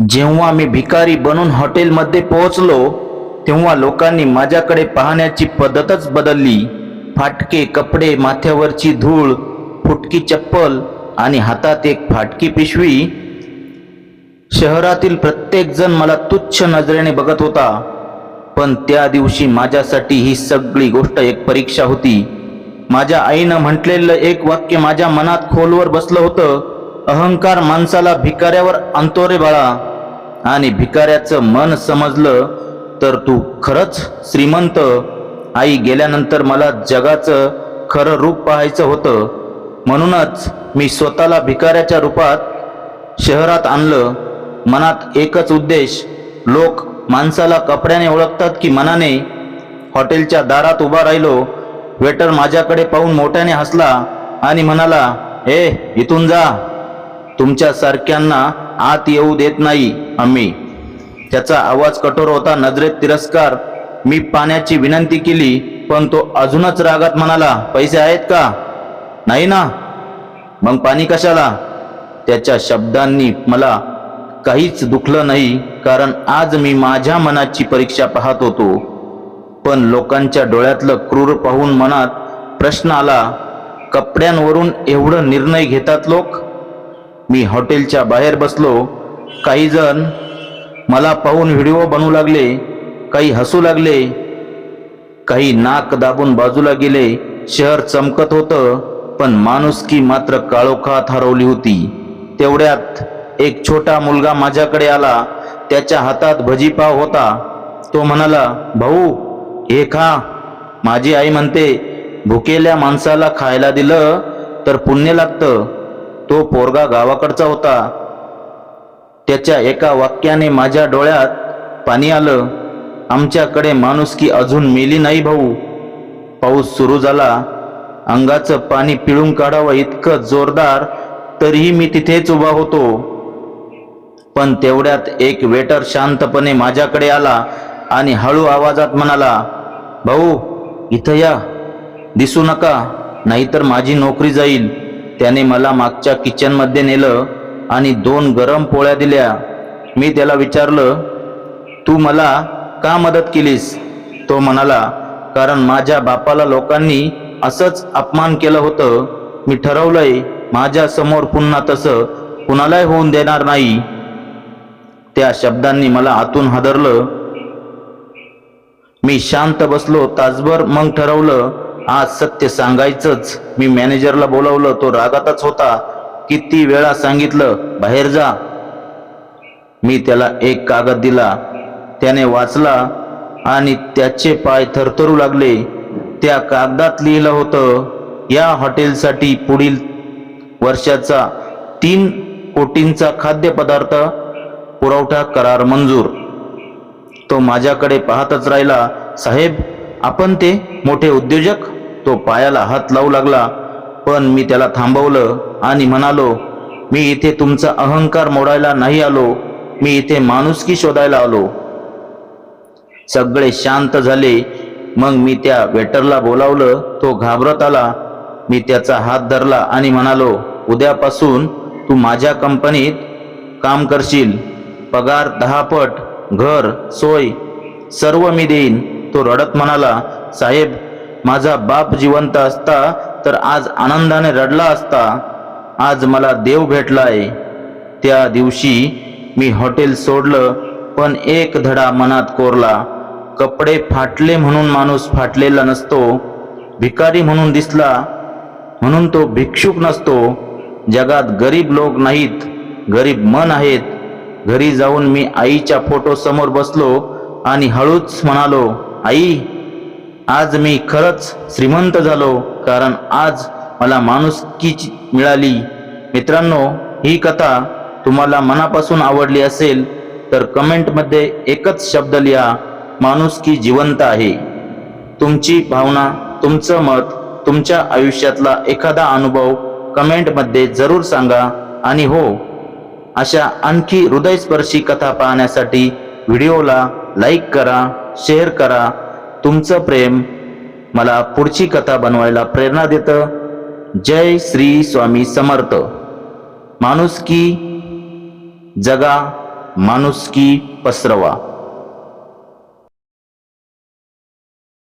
जेव्हा मी भिकारी बनून हॉटेलमध्ये पोहोचलो तेव्हा लोकांनी माझ्याकडे पाहण्याची पद्धतच बदलली. फाटके कपडे माथ्यावरची धूळ फुटकी चप्पल आणि हातात एक फाटकी पिशवी. शहरातील प्रत्येकजण मला तुच्छ नजरेने बघत होता पण त्या दिवशी माझ्यासाठी ही सगळी गोष्ट एक परीक्षा होती. माझ्या आईनं म्हटलेलं एक वाक्य माझ्या मनात खोलवर बसलं होतं अहंकार माणसाला भिकाऱ्यावर अंतोरे बाळा आणि भिकाऱ्याचं मन समजलं तर तू खरंच श्रीमंत. आई गेल्यानंतर मला जगाचं खरं रूप पाहायचं होतं. म्हणूनच मी स्वतःला भिकाऱ्याच्या रूपात शहरात आणलं. मनात एकच उद्देश लोक माणसाला कपड्याने ओळखतात की मनाने. हॉटेलच्या दारात उभा राहिलो वेटर माझ्याकडे पाहून मोठ्याने हसला आणि म्हणाला ए इथून जा. तुमच्यासारख्यांना आत येऊ देत नाही आम्ही. त्याचा आवाज कठोर होता. नजरेत तिरस्कार. मी पाण्याची विनंती केली पण तो अजूनच रागात म्हणाला पैसे आहेत का? नाही ना. मग पाणी कशाला? त्याच्या शब्दांनी मला काहीच दुखलं नाही कारण आज मी माझ्या मनाची परीक्षा पाहत होतो. पण लोकांच्या डोळ्यातलं क्रूर पाहून मनात प्रश्न आला कपड्यांवरून एवढं निर्णय घेतात लोक? मी हॉटेलच्या बाहेर बसलो. काही जण मला पाहून व्हिडिओ बनवू लागले काही हसू लागले काही नाक दाबून बाजूला गेले. शहर चमकत होतं पण माणुसकी मात्र काळोखात हरवली होती. तेवढ्यात एक छोटा मुलगा माझ्याकडे आला. त्याच्या हातात भजीपाव होता. तो म्हणाला भाऊ हे खा. माझी आई म्हणते भुकेल्या माणसाला खायला दिलं तर पुण्य लागतं. तो पोरगा गावाकडचा होता. त्याच्या एका वाक्याने माझ्या डोळ्यात पाणी आलं. आमच्याकडे माणुसकी अजून मेली नाही भाऊ. पाऊस सुरू झाला. अंगाचं पाणी पिळून काढावं इतकं जोरदार तरीही मी तिथेच उभा होतो. पण तेवढ्यात एक वेटर शांतपणे माझ्याकडे आला आणि हळू आवाजात म्हणाला भाऊ इथं या. दिसू नका नाहीतर माझी नोकरी जाईल. त्याने मला मागच्या किचनमध्ये नेलं आणि दोन गरम पोळ्या दिल्या. मी त्याला विचारलं तू मला का मदत केलीस? तो म्हणाला कारण माझ्या बापाला लोकांनी असंच अपमान केलं होतं. मी ठरवलंय माझ्यासमोर पुन्हा तसं कुणालाही होऊन देणार नाही. त्या शब्दांनी मला आतून हादरलं. मी शांत बसलो तासभर मग ठरवलं आज सत्य सांगायचंच. मी मॅनेजरला बोलावलं तो रागातच होता. किती वेळा सांगितलं बाहेर जा. मी त्याला एक कागद दिला. त्याने वाचला आणि त्याचे पाय थरथरू लागले. त्या कागदात लिहिलं होतं या हॉटेलसाठी पुढील वर्षाचा तीन कोटींचा खाद्यपदार्थ पुरवठा करार मंजूर. तो माझ्याकडे पाहतच राहिला साहेब आपण ते मोठे उद्योजक तो पायाला हात लावू लागला. पण मी त्याला थांबवलं आणि म्हणालो मी इथे तुमचा अहंकार मोडायला नाही आलो. मी इथे माणुसकी शोधायला आलो. सगळे शांत झाले. मग मी त्या वेटरला बोलावलं. तो घाबरत आला. मी त्याचा हात धरला आणि म्हणालो उद्यापासून तू माझ्या कंपनीत काम करशील. पगार दहा पट घर सोय सर्व मी देईन. तो रडत म्हणाला साहेब माझा बाप जिवंत असता तर आज आनंदाने रडला असता. आज मला देव भेटलाय. त्या दिवशी मी हॉटेल सोडलं पण एक धडा मनात कोरला. कपडे फाटले म्हणून माणूस फाटलेला नसतो. भिकारी म्हणून दिसला. म्हणून तो भिक्षुक नसतो. जगात गरीब लोक नाहीत गरीब मन आहेत. घरी जाऊन मी आईच्या फोटो समोर बसलो आणि हळूच म्हणालो आई आज मी खरंच श्रीमंत झालो कारण आज मला माणुसकीच मिळाली. मित्रांनो ही कथा तुम्हाला मनापासून आवडली असेल तर कमेंटमध्ये एकच शब्द लिहा माणुसकी जिवंत आहे. तुमची भावना तुमचं मत तुमच्या आयुष्यातला एखादा अनुभव कमेंटमध्ये जरूर सांगा आणि हो अशा आणखी हृदयस्पर्शी कथा पाहण्यासाठी व्हिडिओला लाईक करा शेअर करा तुमचं प्रेम मला पुढची कथा बनवायला प्रेरणा देतं. जय श्री स्वामी समर्थ. माणुसकी जगा माणुसकी पसरवा.